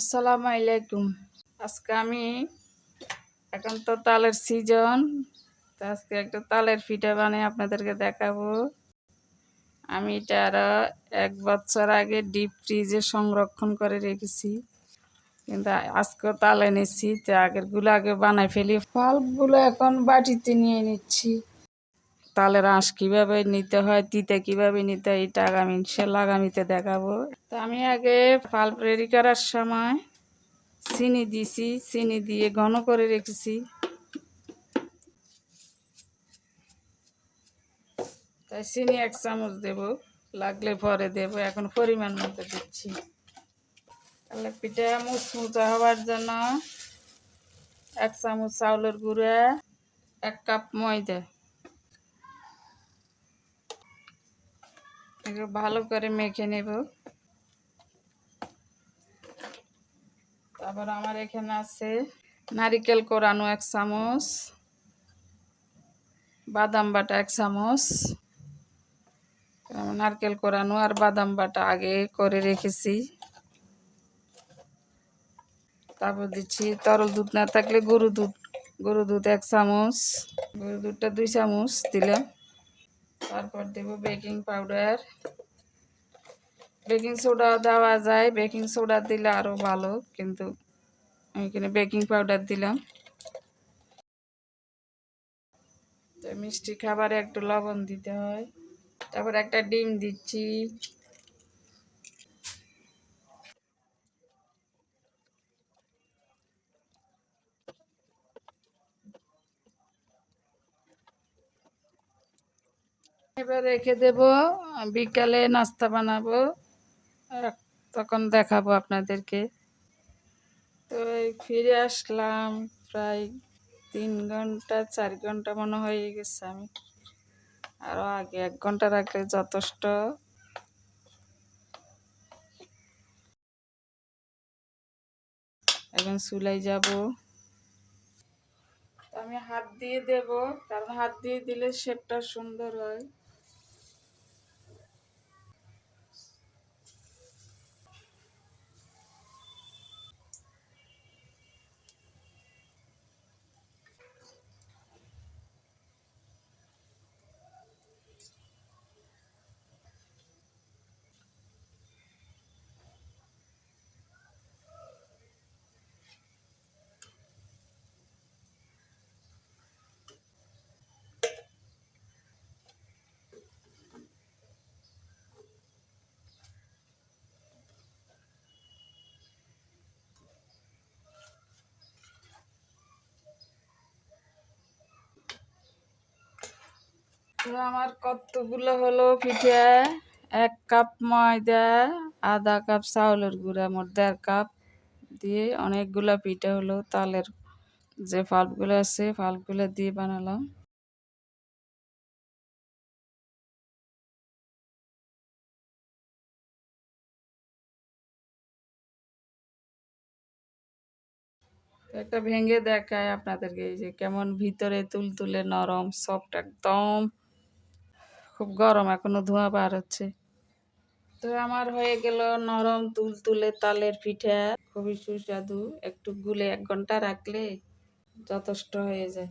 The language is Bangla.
আসসালামু আলাইকুম। আজকে আমি এখন তো তালের সিজন তো আজকে একটা তালের পিঠা বানিয়ে আপনাদেরকে দেখাবো। আমি এটা আরও এক বছর আগে ডিপ ফ্রিজে সংরক্ষণ করে রেখেছি। কিন্তু আজকে তাল এনেছি, তো আগেরগুলো আগে বানাই ফেলি। ফলগুলো এখন বাটিতে নিয়ে নিচ্ছি। তালের আঁশ কীভাবে নিতে হয়, তিতে কীভাবে নিতে হয়, এটা আগামী, ইনশাল্লাহ আগামীতে দেখাবো। তো আমি আগে পাল্প রেডি করার সময় চিনি দিছি, চিনি দিয়ে ঘন করে রেখেছি। তাই চিনি এক চামচ দেব, লাগলে পরে দেব, এখন পরিমাণ মতো দিচ্ছি। তাহলে পিঠা মুচমুচা হওয়ার জন্য এক চামচ চাউলের গুঁড়া, এক কাপ ময়দা। এগুলো ভালো করে মেখে নেব। তারপর আমার এখানে আছে নারিকেল কোরানো এক চামচ, বাদাম বাটা এক চামচ নারকেল কোরানো আর বাদাম বাটা আগে করে রেখেছি। তারপর দিচ্ছি তরল দুধ না থাকলে গরু দুধ গরু দুধ এক চামচ গরু দুধটা দুই চামচ দিলাম। তারপর দেব বেকিং পাউডার। বেকিং সোডা দেওয়া যায়, বেকিং সোডা দিলে আরও ভালো, কিন্তু এখানে বেকিং পাউডার দিলাম। মিষ্টি খাবারে একটু লবণ দিতে হয়। তারপর একটা ডিম দিচ্ছি। এবার রেখে দেব, বিকালে নাস্তা বানাবো তখন দেখাবো আপনাদেরকে। তো ফিরে আসলাম, প্রায় তিন ঘণ্টা, চার ঘণ্টা মনে হয়ে গেছে আমি। আরও আগে এক ঘণ্টা রাখলে যথেষ্ট। এখন চুলাই যাব। আমি হাত দিয়ে দেব, কারণ হাত দিয়ে দিলে শেপটা সুন্দর হয়। আমার কতগুলো হলো পিঠে? এক কাপ ময়দা, আধা কাপ চাউলের গুঁড়া, মোট দেড় কাপ দিয়ে অনেকগুলো পিঠে হলো। তালের যে ফাল্পগুলো আছে ফাল্পগুলো দিয়ে বানালাম। একটা ভেঙে দেখায় আপনাদেরকে, এই যে কেমন ভিতরে তুলতুলে নরম সফট একদম। খুব গরম, এখনও ধোঁয়া বার হচ্ছে। তো আমার হয়ে গেল নরম তুল তুলে তালের পিঠা। খুবই সুস্বাদু, একটু গুলে এক ঘণ্টা রাখলে যথেষ্ট হয়ে যায়।